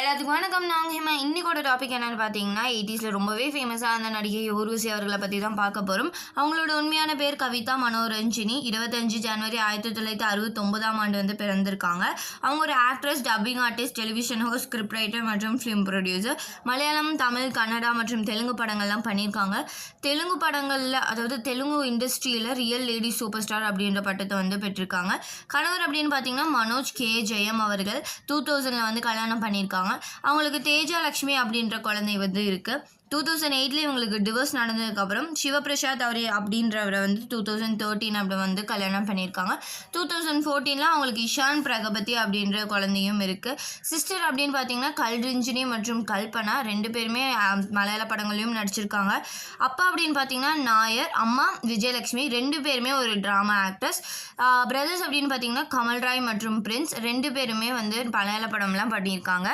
எல்லாத்துக்கும் வணக்கம். நாங்கள் ஹிமா இன்றைக்கோட டாபிக் என்னன்னு பார்த்தீங்கன்னா எயிட்டிஸில் ரொம்பவே ஃபேமஸாக இருந்த நடிகை ஊர்வசி அவர்களை பற்றி தான் பார்க்க போகிறோம் அவங்களோட உண்மையான பேர் கவிதா மனோரஞ்சினி. இருபத்தஞ்சு ஜனவரி ஆயிரத்தி தொள்ளாயிரத்தி அறுபத்தொம்பதாம் ஆண்டு வந்து பிறந்திருக்காங்க. அவங்க ஒரு actress dubbing artist television host script writer மற்றும் ஃபிலிம் ப்ரொடியூசர் மலையாளம் தமிழ் கன்னடா மற்றும் தெலுங்கு படங்கள்லாம் பண்ணியிருக்காங்க. தெலுங்கு படங்களில் அதாவது தெலுங்கு இண்டஸ்ட்ரியில் ரியல் லேடி சூப்பர் ஸ்டார் அப்படின்ற பட்டத்தை வந்து பெற்றிருக்காங்க. கணவர் அப்படின்னு பார்த்தீங்கன்னா மனோஜ் கே. ஜெயம் அவர்கள். டூ தௌசண்டில் வந்து கல்யாணம் பண்ணியிருக்காங்க. அவங்களுக்கு தேஜா லக்ஷ்மி அப்படின்ற குழந்தை வந்து இருக்குது டூ தௌசண்ட் எயிட்லேயே இவங்களுக்கு டிவோர்ஸ் நடந்ததுக்கப்புறம் சிவபிரசாத் அவர் அப்படின்றவரை வந்து டூ தௌசண்ட் தேர்ட்டீன் அப்படி வந்து கல்யாணம் பண்ணியிருக்காங்க. டூ தௌசண்ட் ஃபோர்டீனில் அவங்களுக்கு இஷான் பிரகபதி அப்படின்ற குழந்தையும் இருக்குது சிஸ்டர் அப்படின்னு பார்த்தீங்கன்னா கல்ரிஞ்சினி மற்றும் கல்பனா ரெண்டு பேருமே மலையாள படங்களையும் நடிச்சிருக்காங்க. அப்பா அப்படின்னு பார்த்தீங்கன்னா நாயர் அம்மா விஜயலட்சுமி ரெண்டு பேருமே ஒரு ட்ராமா ஆக்டர்ஸ் பிரதர்ஸ் அப்படின்னு பார்த்தீங்கன்னா கமல்ராய் மற்றும் பிரின்ஸ் ரெண்டு பேருமே வந்து மலையாள படம்லாம் பண்ணியிருக்காங்க.